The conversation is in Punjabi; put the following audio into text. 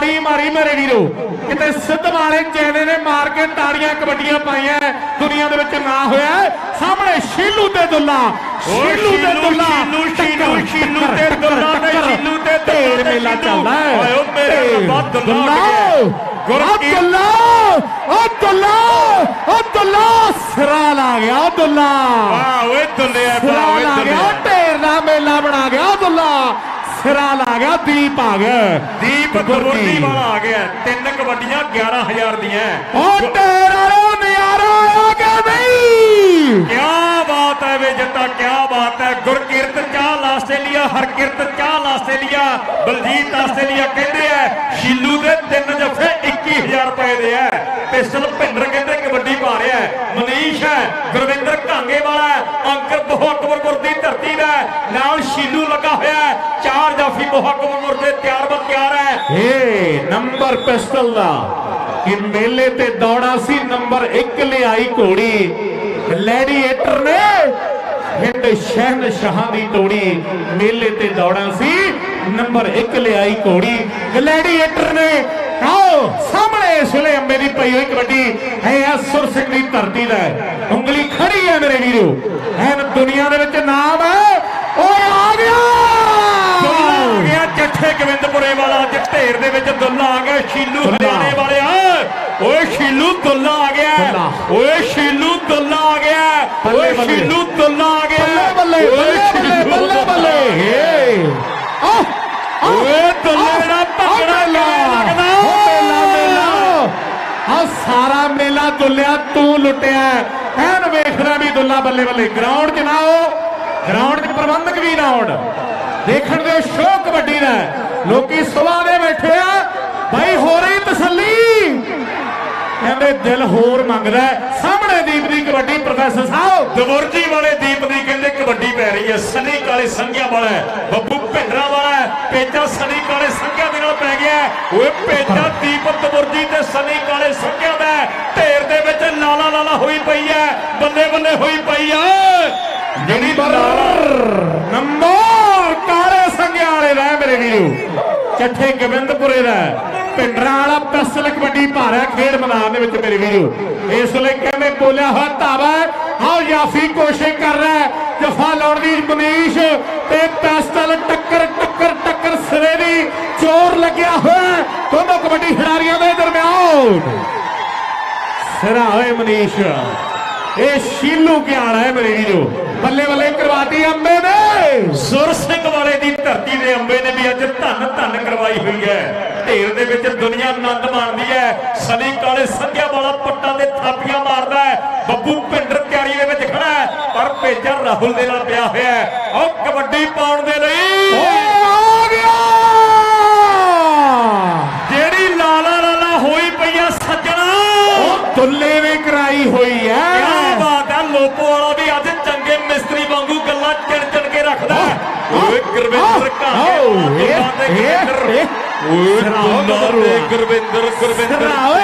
ਤਾੜੀ ਮਾਰੀ ਮੇਰੇ ਵੀਰੋ। ਕਿਤੇ ਸਿੱਧ ਵਾਲੇ ਚੈਨੇ ਨੇ ਮਾਰ ਕੇ ਤਾੜੀਆਂ ਕਬੱਡੀਆਂ ਪਾਈਆਂ ਦੁਨੀਆ ਦੇ ਵਿੱਚ ਨਾ ਹੋਇਆ ਸਾਹਮਣੇ ਸ਼ੀਲੂ ਤੇ ਦੁੱਲਾ। ਸ਼ੀਲੂ ਤੇ ਦੁੱਲਾ। ਸ਼ੀਲੂ, ਸ਼ੀਲੂ, ਤੇ ਦੁੱਲਾ ਨੇ, ਸ਼ੀਲੂ ਤੇ ਦੁੱਲਾ ਢੇਰ ਮੇਲਾ। ਚੱਲਦਾ ਹੈ ਓਏ ਓ ਮੇਰੇ ਰੱਬਾ, ਦੁੱਲਾ ਦੁੱਲਾ। ਗਿਆ। ਓ ਦੁੱਲਾ। ਓ ਦੁੱਲਾ। ਦੁੱਲਾ। ਸਿਰਾ ਲਾ ਗਿਆ ਦੁੱਲਾ। ਵਾਹ ਓਏ ਸਿਰਾ ਵਾਹ ਓਏ ਲਾ ਗਿਆ। ਦੁੱਲਿਆ ਢੇਰ ਦਾ ਮੇਲਾ ਬਣਾ ਗਿਆ ਦੁੱਲਾ। ਸਿਰਾ ਲਾ ਗਿਆ ਦੀਪ ਆ ਗਿਆ। ਦੀਪ ਗੁਰਦੀ ਵਾਲਾ ਆ ਗਿਆ। ਤਿੰਨ ਕਬੱਡੀਆਂ 11000 ਦੀਆਂ। ਓ ਢੇਰ ਵਾਲੋ ਨਜ਼ਾਰਾ ਆ ਗਿਆ ਨਹੀਂ ਕਿਆ ਬਾਤ ਹੈ ਵੇ ਜੱਟਾ ਕਿਆ ਬਾਤ ਹੈ। Gurkirat Chahal Australia Harkirat Chahal Australia Baljit Australia ਕਹਿੰਦੇ ਆ ਸ਼ੀਲੂ ਦੇ ਤਿੰਨ ਜੱਫੇ 21000 ਰੁਪਏ ਦੇ ਆ ਪਿਸਟਲ ਭਿੰਦਰ ਕਹਿੰਦੇ ਕਬੱਡੀ ਪਾ ਰਿਹਾ ਹੈ। ਮਨੀਸ਼ ਹੈ ਗੁਰਵਿੰਦਰ ਘਾਂਗੇ ਵਾਲਾ ਹੈ, ਅੰਕਰ ਬੋਹਕਬਰਪੁਰ ਦੀ ਧਰਤੀ ਦਾ ਹੈ, ਨਾਲ ਸ਼ੀਲੂ ਲੱਗਾ ਹੋਇਆ ਹੈ। ਚਾਰ ਜਾਫੀ ਬੋਹਕਬਰਪੁਰ ਦੇ ਤਿਆਰ ਬਰ ਤਿਆਰ ਹੈ। ਏ ਨੰਬਰ ਪਿਸਟਲ ਦਾ। ਕਿ ਮੇਲੇ ਤੇ ਦੌੜਾ ਸੀ, ਨੰਬਰ 1 ਲਿਆਈ ਘੋੜੀ। ਗਲੈਡੀਏਟਰ ਨੇ ਹਿੰਦ ਸ਼ਹਿਨਸ਼ਾਹਾਂ ਦੀ ਤੋੜੀ। ਮੇਲੇ ਤੇ ਦੌੜਾ ਸੀ, ਨੰਬਰ 1 ਲਿਆਈ ਘੋੜੀ। ਗਲੈਡੀਏਟਰ ਨੇ, ਆਓ, ਸਾਹਮਣੇ ਇਸ ਵੇਲੇ ਅੰਬੇ ਦੀ ਪਈ ਹੋਈ ਕਬੱਡੀ। ਹੈ ਆ ਸਿੰਘ ਦੀ ਧਰਤੀ ਦਾ ਉਂਗਲੀ ਖੜੀ ਹੈ ਮੇਰੇ ਵੀਰੋ। ਐਨ ਦੁਨੀਆ ਦੇ ਵਿੱਚ ਨਾਮ ਹੈ ਜੱਠੇ ਗੋਬਿੰਦਪੁਰੇ ਵਾਲਾ ਅੱਜ ਢੇਰ ਦੇ ਵਿੱਚ ਦੁੱਲਾ ਆ ਗਿਆ ਸ਼ੀਲੂ। ਹਰਿਆਣੇ ਵਾਲਿਆ ਓਏ ਸ਼ੀਲੂ ਦੁੱਲਾ ਆ ਗਿਆ। ਓਏ ਸ਼ੀਲੂ ਦੁੱਲਾ ਆ ਗਿਆ। ਓਏ। ਸ਼ੀਲੂ ਦੁੱਲਾ ਆ ਗਿਆ। ਬੱਲੇ ਬੱਲੇ ਬੱਲੇ ਬੱਲੇ ਓਏ ਦੁੱਲੇ ਦਾ ਭੰਗੜਾ ਲੱਗਦਾ? ਮੇਲਾ ਮੇਲਾ। ਆ ਸਾਰਾ ਮੇਲਾ ਦੁੱਲਿਆ ਤੂੰ ਲੁੱਟਿਆ। ਐਨ ਵੇਖਣਾ ਵੀ ਦੁੱਲਾ ਬੱਲੇ ਬੱਲੇ। ਗਰਾਊਂਡ 'ਚ ਨਾ ਆਓ। ਗਰਾਊਂਡ 'ਚ ਪ੍ਰਬੰਧਕ ਵੀ ਨਾ ਆਉਣ। ਦੇਖਣ ਦੇ ਸ਼ੋਅ ਕਬੱਡੀ ਦਾ। ਲੋਕੀ ਸੁਬਾਹ ਦੇ ਬੈਠੇ ਆ ਬਾਈ ਹੋ ਰਹੀ ਤਸੱਲੀ ਕਹਿੰਦੇ ਦਿਲ ਹੋਰ ਮੰਗਦਾ। ਸਾਹਮਣੇ ਦੀਪ ਦੀ ਕਬੱਡੀ ਪ੍ਰੋਫੈਸਰ ਸਾਹਿਬ ਦਵਰਜੀ ਵਾਲੇ ਦੀਪ ਦੀ ਕਹਿੰਦੇ ਕਬੱਡੀ ਪੈ ਰਹੀ ਹੈ ਸਨੀ ਕਾਲੇ ਸੰਘਿਆ ਵਾਲਾ ਬੱਬੂ ਭਿੰਡਰਾ ਵਾਲਾ ਪੇਚਾ ਸਨੀ ਕਾਲੇ ਸੰਘਿਆ ਦੇ ਨਾਲ ਪੈ ਗਿਆ। ਓਏ ਪੇਚਾ ਦੀਪ ਦਵਰਜੀ ਤੇ ਸਨੀ ਕਾਲੇ ਸੰਘਿਆ ਦਾ। ਢੇਰ ਦੇ ਵਿੱਚ ਲਾਲਾ ਲਾਲਾ ਹੋਈ ਪਈ ਹੈ ਬੱਲੇ ਬੱਲੇ ਹੋਈ ਪਈ ਹੈ ਜਿਹੜੀ ਨੰਬਰ ਦਾ ਚੱਠੇ ਗੋਬਿੰਦਪੁਰੇ ਦਾ ਹੈ। ਵਾਲਾ ਪਿਸਤਲ ਕਬੱਡੀ ਭਾਰਿਆ ਖੇਡ ਮੈਦਾਨ ਦੇ ਵਿੱਚ ਮੇਰੇ ਵੀਰੋ ਇਸ ਵੇਲੇ ਕਹਿੰਦੇ ਬੋਲਿਆ ਹੋਇਆ ਧਾਵਾ ਹੈ। ਯਾਫੀ ਕੋਸ਼ਿਸ਼ ਕਰ ਰਿਹਾ ਜਫਾ ਲਾਉਣ ਦੀ ਮਨੀਸ਼ ਤੇ ਪਿਸਤਲ ਟੱਕਰ ਟੱਕਰ ਟੱਕਰ ਸਿਰੇ ਦੀ ਜ਼ੋਰ ਲੱਗਿਆ ਹੋਇਆ ਹੈ। ਦੋਨੋਂ ਕਬੱਡੀ ਖਿਡਾਰੀਆਂ ਦੇ ਦਰਮਿਆਨ ਸਿਰਾ ਹੋਏ ਮਨੀਸ਼ ਇਹ ਸ਼ੀਲੂ ਕਿਆਣਾ ਹੈ ਮੇਰੇ ਵੀਰੋ ਬੱਲੇ ਕਰਵਾਤੀ ਅੰਬੇ ਨੇ। ਸੁਰ ਸਿੰਘ ਵਾਲੇ ਦੀ ਧਰਤੀ ਦੇ ਅੰਬੇ ਨੇ ਵੀ ਅੱਜ ਧੰਨ ਧੰਨ ਕਰਵਾਈ ਹੋਈ ਹੈ। ਢੇਰ ਦੇ ਵਿੱਚ ਦੁਨੀਆ ਆਨੰਦ ਮਾਣਦੀ ਹੈ। ਸਨੀ ਕਾਲੇ ਸੰਘਿਆ ਵਾਲਾ ਪੱਟਾਂ ਦੇ ਥਾਪੀਆਂ ਮਾਰਦਾ ਹੈ। ਬੱਬੂ ਭਿੰਡਰ ਤਿਆਰੀ ਦੇ ਵਿੱਚ ਖੜਾ ਹੈ। ਪਰ ਭੇਜਾ ਰਾਹੁਲ ਦੇ ਨਾਲ ਪਿਆ ਹੋਇਆ ਹੈ। ਉਹ ਕਬੱਡੀ ਪਾਉਣ ਦੇ ਲਈ ਆ ਗਿਆ। ਜਿਹੜੀ ਲਾਲਾ ਲਾਲਾ ਹੋਈ ਪਈ ਆ ਸੱਜਣਾ ਉਹ ਦੁੱਲੇ ਨੇ ਕਰਾਈ ਹੋਈ ਹੈ। ਗੁਰਵਿੰਦਰ ਕਾਂਗੇ ਆਓ, ਦੁੱਲਾ ਤੇ ਇਹ- ਗੁਰਵਿੰਦਰ ਇਹ- ਓਏ ਸਿਰਾ ਉਹ ਦੁੱਲਾ ਗੱਭਰੂ ਤੇ ਆ। ਗੁਰਵਿੰਦਰ ਗੁਰਵਿੰਦਰ ਸਿਰਾ ਓਏ